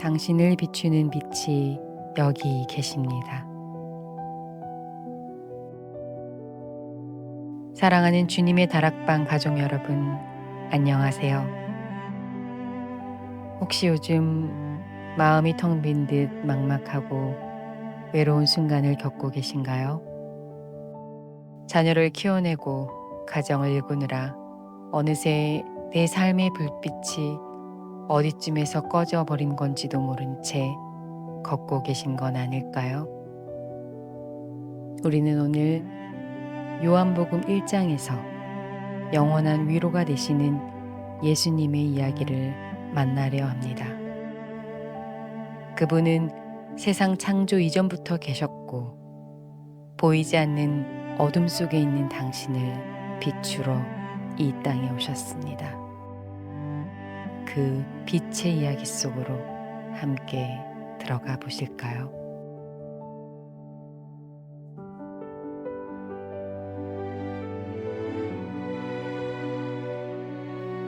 당신을 비추는 빛이 여기 계십니다. 사랑하는 주님의 다락방 가족 여러분, 안녕하세요. 혹시 요즘 마음이 텅 빈 듯 막막하고 외로운 순간을 겪고 계신가요? 자녀를 키워내고 가정을 일구느라 어느새 내 삶의 불빛이 어디쯤에서 꺼져 버린 건지도 모른 채 걷고 계신 건 아닐까요? 우리는 오늘 요한복음 1장에서 영원한 위로가 되시는 예수님의 이야기를 만나려 합니다. 그분은 세상 창조 이전부터 계셨고 보이지 않는 어둠 속에 있는 당신을 비추러 이 땅에 오셨습니다. 그 빛의 이야기 속으로 함께 들어가 보실까요?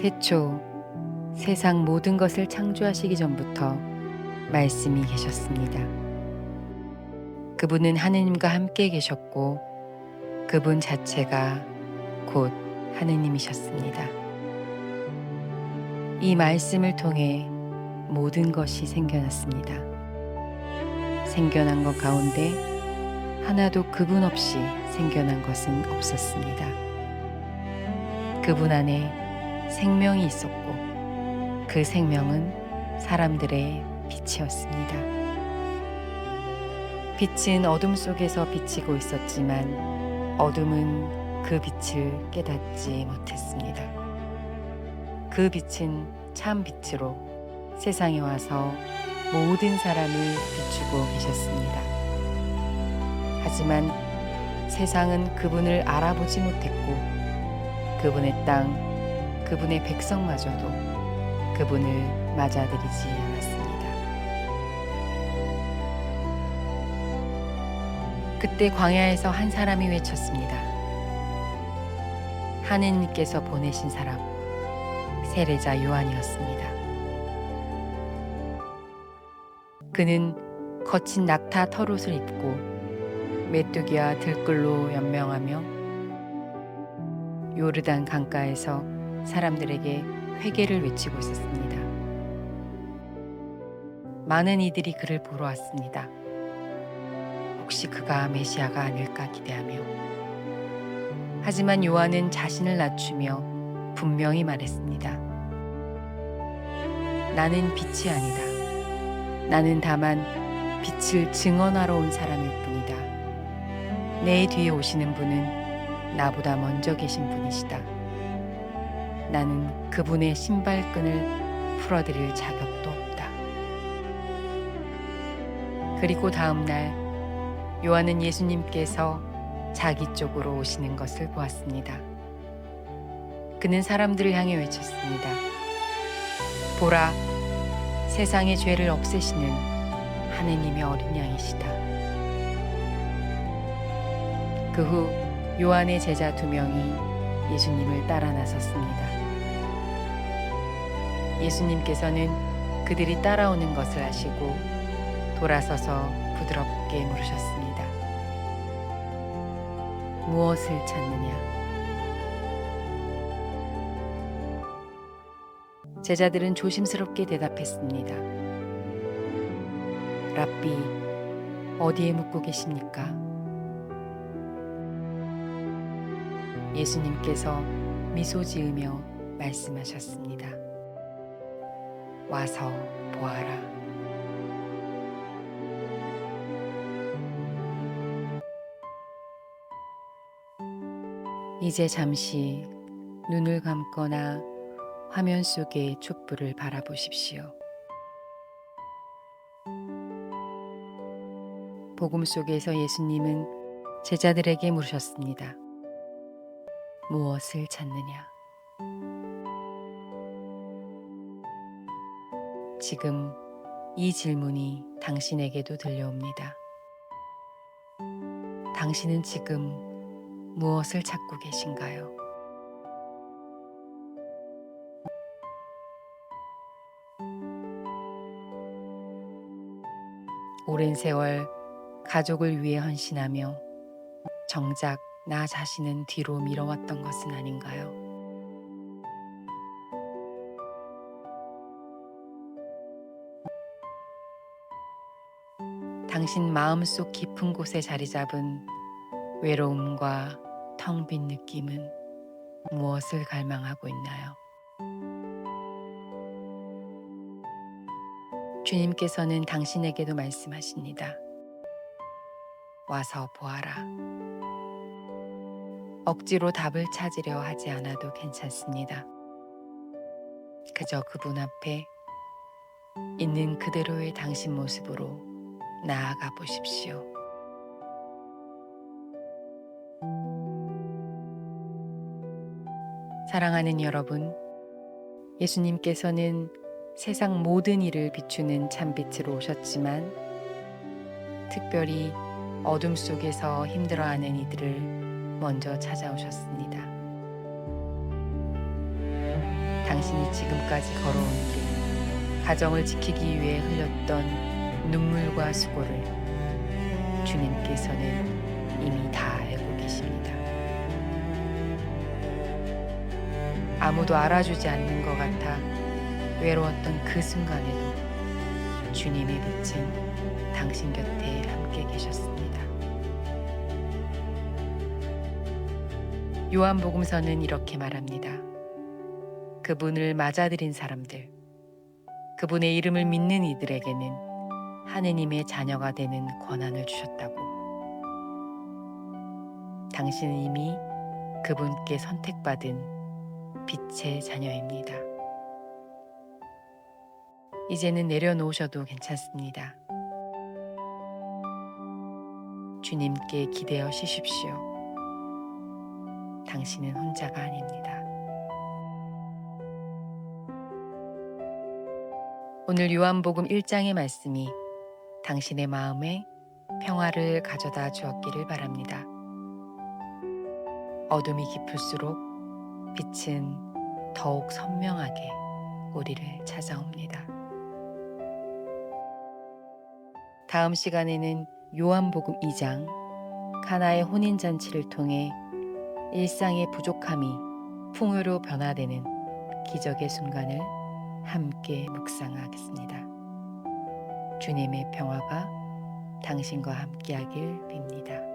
태초 세상 모든 것을 창조하시기 전부터 말씀이 계셨습니다. 그분은 하느님과 함께 계셨고 그분 자체가 곧 하느님이셨습니다. 이 말씀을 통해 모든 것이 생겨났습니다. 생겨난 것 가운데 하나도 그분 없이 생겨난 것은 없었습니다. 그분 안에 생명이 있었고 그 생명은 사람들의 빛이었습니다. 빛은 어둠 속에서 비치고 있었지만 어둠은 그 빛을 깨닫지 못했습니다. 그 빛은 참 빛으로 세상에 와서 모든 사람을 비추고 계셨습니다. 하지만 세상은 그분을 알아보지 못했고 그분의 땅, 그분의 백성마저도 그분을 맞아들이지 않았습니다. 그때 광야에서 한 사람이 외쳤습니다. 하느님께서 보내신 사람, 세례자 요한이었습니다. 그는 거친 낙타 털옷을 입고 메뚜기와 들꿀로 연명하며 요르단 강가에서 사람들에게 회개를 외치고 있었습니다. 많은 이들이 그를 보러 왔습니다. 혹시 그가 메시아가 아닐까 기대하며. 하지만 요한은 자신을 낮추며 분명히 말했습니다. 나는 빛이 아니다. 나는 다만 빛을 증언하러 온 사람일 뿐이다. 내 뒤에 오시는 분은 나보다 먼저 계신 분이시다. 나는 그분의 신발끈을 풀어드릴 자격도 없다. 그리고 다음 날 요한은 예수님께서 자기 쪽으로 오시는 것을 보았습니다. 그는 사람들을 향해 외쳤습니다. 보라, 세상의 죄를 없애시는 하느님의 어린 양이시다. 그 후 요한의 제자 두 명이 예수님을 따라 나섰습니다. 예수님께서는 그들이 따라오는 것을 아시고 돌아서서 부드럽게 물으셨습니다. 무엇을 찾느냐? 제자들은 조심스럽게 대답했습니다. 랍비, 어디에 묵고 계십니까? 예수님께서 미소 지으며 말씀하셨습니다. 와서 보아라. 이제 잠시 눈을 감거나 화면 속의 촛불을 바라보십시오. 복음 속에서 예수님은 제자들에게 물으셨습니다. 무엇을 찾느냐? 지금 이 질문이 당신에게도 들려옵니다. 당신은 지금 무엇을 찾고 계신가요? 오랜 세월 가족을 위해 헌신하며 정작 나 자신은 뒤로 밀어왔던 것은 아닌가요? 당신 마음속 깊은 곳에 자리 잡은 외로움과 텅 빈 느낌은 무엇을 갈망하고 있나요? 주님께서는 당신에게도 말씀하십니다. 와서 보아라. 억지로 답을 찾으려 하지 않아도 괜찮습니다. 그저 그분 앞에 있는 그대로의 당신 모습으로 나아가 보십시오. 사랑하는 여러분, 예수님께서는 세상 모든 일을 비추는 참빛으로 오셨지만 특별히 어둠 속에서 힘들어하는 이들을 먼저 찾아오셨습니다. 당신이 지금까지 걸어온 길, 가정을 지키기 위해 흘렸던 눈물과 수고를 주님께서는 이미 다 알고 계십니다. 아무도 알아주지 않는 것 같아 외로웠던 그 순간에도 주님의 빛은 당신 곁에 함께 계셨습니다. 요한복음서는 이렇게 말합니다. 그분을 맞아들인 사람들, 그분의 이름을 믿는 이들에게는 하느님의 자녀가 되는 권한을 주셨다고. 당신은 이미 그분께 선택받은 빛의 자녀입니다. 이제는 내려놓으셔도 괜찮습니다. 주님께 기대어 쉬십시오. 당신은 혼자가 아닙니다. 오늘 요한복음 1장의 말씀이 당신의 마음에 평화를 가져다 주었기를 바랍니다. 어둠이 깊을수록 빛은 더욱 선명하게 우리를 찾아옵니다. 다음 시간에는 요한복음 2장 카나의 혼인 잔치를 통해 일상의 부족함이 풍요로 변화되는 기적의 순간을 함께 묵상하겠습니다. 주님의 평화가 당신과 함께하길 빕니다.